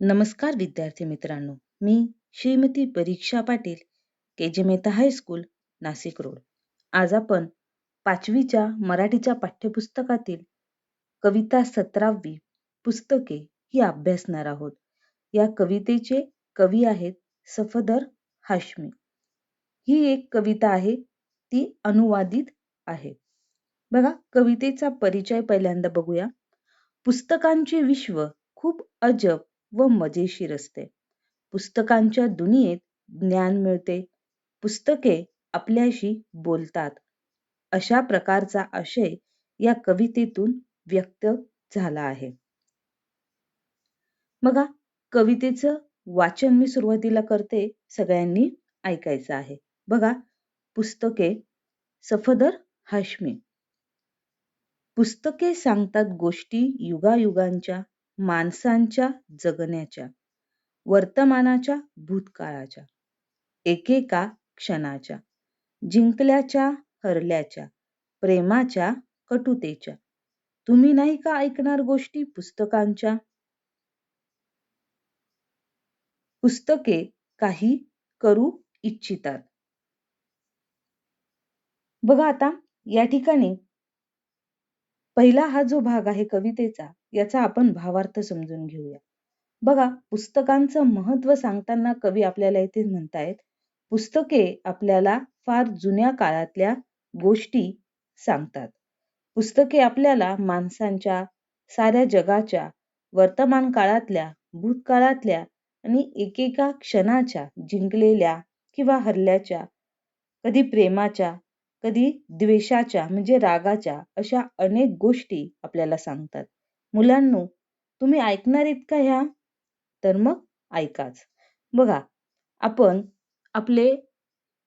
नमस्कार विद्यार्थी मित्रांनो मी श्रीमती परीक्षा पाटील के जे मेहता हायस्कूल नाशिक रोड. आज आपण पाचवीच्या मराठीच्या पाठ्यपुस्तकातील कविता सतरावी पुस्तके ही अभ्यासणार आहोत. या कवितेचे कवी आहेत सफदर हाशमी. ही एक कविता आहे ती अनुवादित आहे. बघा कवितेचा परिचय पहिल्यांदा बघूया. पुस्तकांचे विश्व खूप अजब व मजेशीर असते. पुस्तकांच्या दुनियेत ज्ञान मिळते. पुस्तके आपल्याशी बोलतात. अशा प्रकारचा आशय या कवितेतून व्यक्त झाला आहे. बघा कवितेचं वाचन मी सुरुवातीला करते सगळ्यांनी ऐकायचं आहे. बघा पुस्तके सफदर हाशमी. पुस्तके सांगतात गोष्टी युगायुगांच्या माणसांच्या जगण्याच्या वर्तमानाच्या भूतकाळाच्या एकेका क्षणाच्या जिंकल्याच्या हरल्याच्या प्रेमाच्या कटुतेच्या. तुम्ही नाही का ऐकणार गोष्टी पुस्तकांच्या? पुस्तके काही करू इच्छितात. बघा आता या ठिकाणी. पहिला हा जो भाग आहे कवितेचा याचा आपण भावार्थ समजून घेऊया. बघा पुस्तकांचं महत्त्व सांगताना कवी आपल्याला इथे म्हणतायत पुस्तके आपल्याला फार जुन्या काळातल्या गोष्टी सांगतात. पुस्तके आपल्याला माणसांच्या साऱ्या जगाच्या वर्तमान काळातल्या भूतकाळातल्या आणि एकेका क्षणाच्या जिंकलेल्या किंवा हरल्याच्या कधी प्रेमाच्या कधी द्वेषाच्या म्हणजे रागाच्या अशा अनेक गोष्टी आपल्याला सांगतात. मुलांनो तुम्ही ऐकणार आहेत का ह्या? तर मग ऐकाच. बघा आपण आपले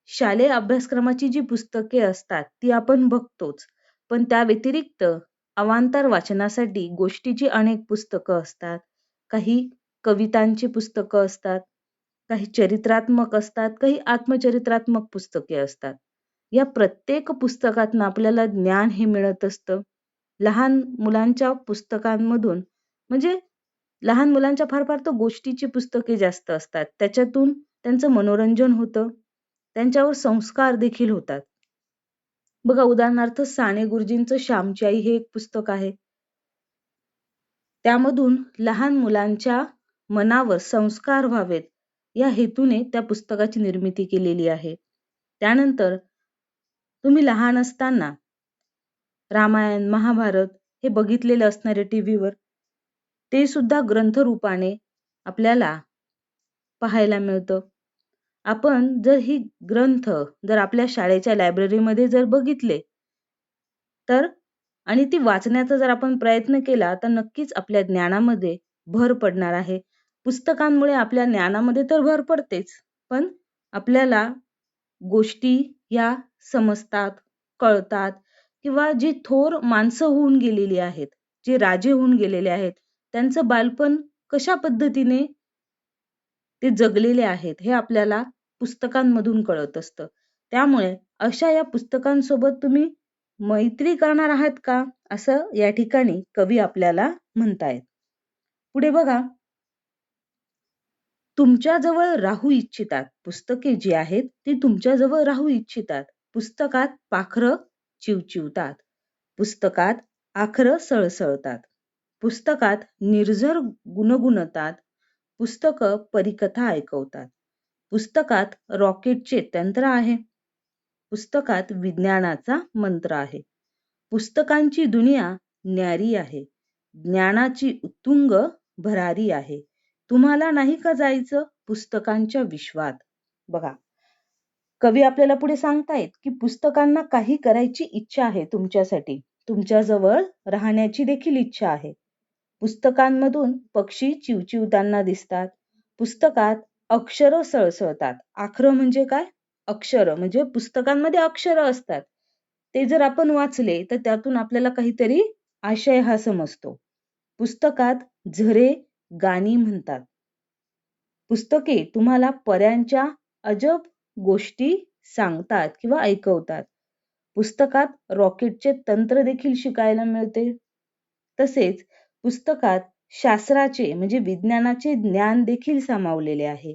शालेय अभ्यासक्रमाची जी पुस्तके असतात ती आपण बघतोच. पण त्या व्यतिरिक्त अवांतर वाचनासाठी गोष्टीची अनेक पुस्तकं असतात. काही कवितांची पुस्तकं असतात काही चरित्रात्मक असतात काही आत्मचरित्रात्मक पुस्तके असतात. या प्रत्येक पुस्तकातनं आपल्याला ज्ञान हे मिळत असतं. लहान मुलांच्या पुस्तकांमधून म्हणजे लहान मुलांच्या फार फार तर गोष्टीची पुस्तके जास्त असतात. त्याच्यातून त्यांचं मनोरंजन होतं. त्यांच्यावर संस्कार देखील होतात. बघा उदाहरणार्थ साने गुरुजींचं श्यामची आई हे एक पुस्तक आहे. त्यामधून लहान मुलांच्या मनावर संस्कार व्हावेत या हेतूने त्या पुस्तकाची निर्मिती केलेली आहे. त्यानंतर तुम्ही लहान असताना रामायण महाभारत हे बघितलेलं असणारे टी व्हीवर ते सुद्धा ग्रंथरूपाने आपल्याला पाहायला मिळतं. आपण जर ही ग्रंथ जर आपल्या शाळेच्या लायब्ररीमध्ये जर बघितले तर आणि ती वाचण्याचा जर आपण प्रयत्न केला तर नक्कीच आपल्या ज्ञानामध्ये भर पडणार आहे. पुस्तकांमुळे आपल्या ज्ञानामध्ये तर भर पडतेच पण आपल्याला गोष्टी या समजतात कळतात किंवा जी थोर माणसं होऊन गेलेली आहेत जे राजे होऊन गेलेले आहेत त्यांचं बालपण कशा पद्धतीने ते जगलेले आहेत हे आपल्याला पुस्तकांमधून कळत असतं. त्यामुळे अशा या पुस्तकांसोबत तुम्ही मैत्री करणार आहात का असं या ठिकाणी कवी आपल्याला म्हणतायत. पुढे बघा. तुमच्याजवळ राहू इच्छितात पुस्तके जी आहेत ती तुमच्याजवळ राहू इच्छितात. पुस्तकात पाखरं चिवचिवतात. पुस्तकात आखरं सळसळतात. पुस्तकात निर्झर गुणगुणतात. पुस्तकं परिकथा ऐकवतात. पुस्तकात रॉकेटचे तंत्र आहे. पुस्तकात विज्ञानाचा मंत्र आहे. पुस्तकांची दुनिया न्यारी आहे. ज्ञानाची उत्तुंग भरारी आहे. तुम्हाला नाही का जायचं? पुस्तकांच्या विश्वात. बघा. कवी आपल्याला पुढे सांगतायत की पुस्तकांना काही करायची इच्छा आहे तुमच्यासाठी. तुमच्याजवळ राहण्याची देखील इच्छा आहे. पुस्तकांमधून पक्षी चिवचिवताना दिसतात. पुस्तकात अक्षर सळसळतात. आखर म्हणजे काय? अक्षर म्हणजे पुस्तकांमध्ये अक्षर असतात. ते जर आपण वाचले तर त्यातून आपल्याला काहीतरी आशय हा समजतो. पुस्तकात झरे गाणी म्हणतात. पुस्तके तुम्हाला पर्यांच्या अजब गोष्टी सांगतात किंवा ऐकवतात. पुस्तकात रॉकेटचे तंत्र देखील शिकायला मिळते. तसेच पुस्तकात शास्त्राचे म्हणजे विज्ञानाचे ज्ञान देखील सामावलेले आहे.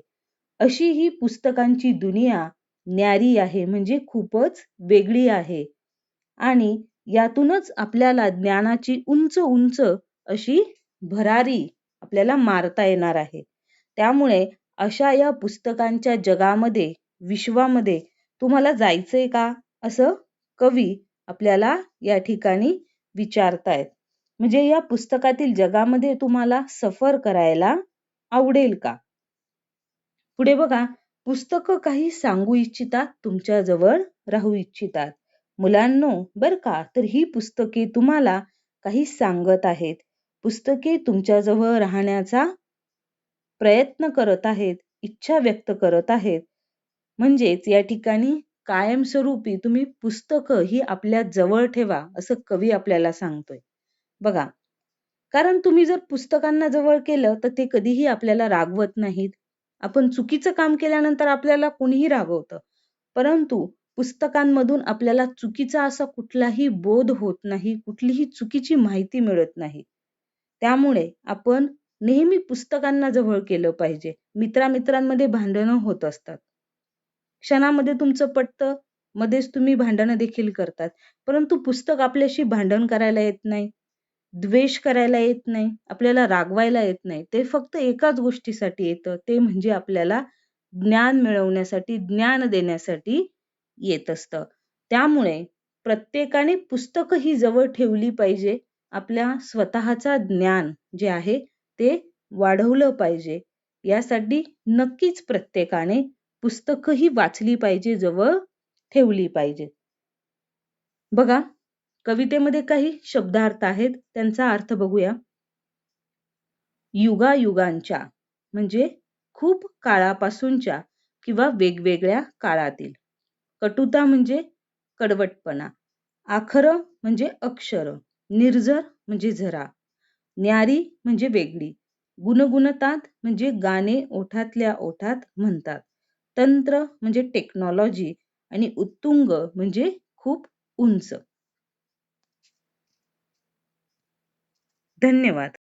अशी ही पुस्तकांची दुनिया न्यारी आहे म्हणजे खूपच वेगळी आहे. आणि यातूनच आपल्याला ज्ञानाची उंच उंच अशी भरारी आपल्याला मारता येणार आहे. त्यामुळे अशा या पुस्तकांच्या जगामध्ये विश्वामध्ये तुम्हाला जायचंय का? असं कवी आपल्याला या ठिकाणी विचारतायत. म्हणजे या पुस्तकातील जगामध्ये तुम्हाला सफर करायला आवडेल का? पुढे बघा पुस्तकं काही सांगू इच्छितात तुमच्या जवळ राहू इच्छितात. मुलांनो बर का? तर ही पुस्तके तुम्हाला काही सांगत आहेत. पुस्तके तुमच्याजवळ राहण्याचा प्रयत्न करत आहेत इच्छा व्यक्त करत आहेत. म्हणजेच या ठिकाणी कायमस्वरूपी तुम्ही पुस्तकं ही आपल्या जवळ ठेवा असं कवी आपल्याला सांगतोय. बघा कारण तुम्ही जर पुस्तकांना जवळ केलं तर ते कधीही आपल्याला रागवत नाहीत. आपण चुकीचं काम केल्यानंतर आपल्याला कोणीही रागवतं. परंतु पुस्तकांमधून आपल्याला चुकीचा असा कुठलाही बोध होत नाही कुठलीही चुकीची माहिती मिळत नाही. त्यामुळे आपण नेहमी पुस्तकांना जवळ केलं पाहिजे. मित्रामित्रांमध्ये भांडणं होत असतात. क्षणामध्ये तुमचं पटतं मध्येच तुम्ही भांडणं देखील करतात. परंतु पुस्तक आपल्याशी भांडण करायला येत नाही द्वेष करायला येत नाही आपल्याला रागवायला येत नाही. ते फक्त एकाच गोष्टीसाठी येतं ते म्हणजे आपल्याला ज्ञान मिळवण्यासाठी ज्ञान देण्यासाठी येत असतं. त्यामुळे प्रत्येकाने पुस्तकं ही जवळ ठेवली पाहिजे. आपल्या स्वतःचा ज्ञान जे आहे ते वाढवलं पाहिजे. यासाठी नक्कीच प्रत्येकाने पुस्तकं ही वाचली पाहिजे जवळ ठेवली पाहिजे. बघा कवितेमध्ये काही शब्दार्थ आहेत त्यांचा अर्थ बघूया. युगायुगांच्या म्हणजे खूप काळापासूनच्या किंवा वेगवेगळ्या काळातील. कटुता म्हणजे कडवटपणा आखर म्हणजे अक्षर निर्जर म्हणजे झरा न्यारी म्हणजे वेगळी गुणगुणतात म्हणजे गाणे ओठातल्या ओठात म्हणतात. तंत्र म्हणजे टेक्नॉलॉजी आणि उत्तुंग म्हणजे खूप उंच. धन्यवाद.